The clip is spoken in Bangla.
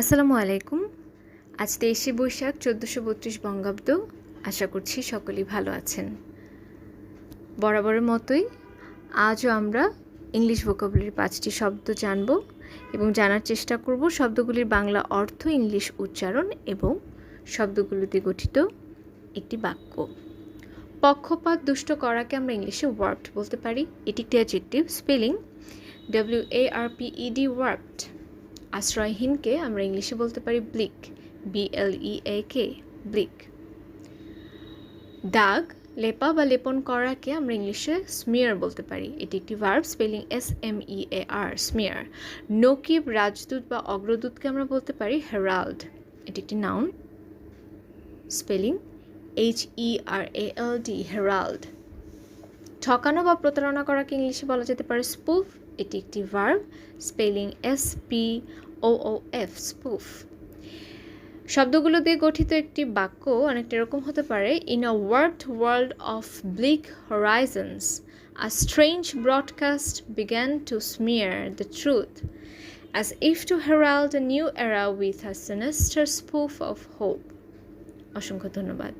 আসসালামু আলাইকুম। আজ তেইশে বৈশাখ চোদ্দোশো বত্রিশ বঙ্গাব্দ। আশা করছি সকলেই ভালো আছেন। বরাবরের মতোই আজও আমরা ইংলিশ ভোকাবুলারির পাঁচটি শব্দ জানব এবং জানার চেষ্টা করব শব্দগুলির বাংলা অর্থ, ইংলিশ উচ্চারণ এবং শব্দগুলোতে গঠিত একটি বাক্য। পক্ষপাত দুষ্ট করাকে আমরা ইংলিশে ওয়ার্পড বলতে পারি। এটি একটি adjective spelling W A R P E D warped আশ্রয়হীনকে আমরা ইংলিশে বলতে পারি bleak B L E A K bleak. দাগ, লেপা বা লেপন করাকে আমরা ইংলিশে স্মিয়ার বলতে পারি। এটি একটি verb spelling S M E A R smear Nakib, রাজদূত বা অগ্রদূতকে আমরা বলতে পারি হেরাল্ড এটি একটি noun spelling H E R A L D herald ঠকানো বা প্রতারণা করাকে ইংলিশে বলা যেতে পারে স্পুফ। এটি একটি verb, spelling S P O O F, spoof. শব্দগুলো দিয়ে গঠিত একটি বাক্য অনেকটা এরকম হতে পারে। In a word world of bleak horizons a strange broadcast began to smear the truth as if to herald new era era with a spoof spoof hope অসংখ্য ধন্যবাদ।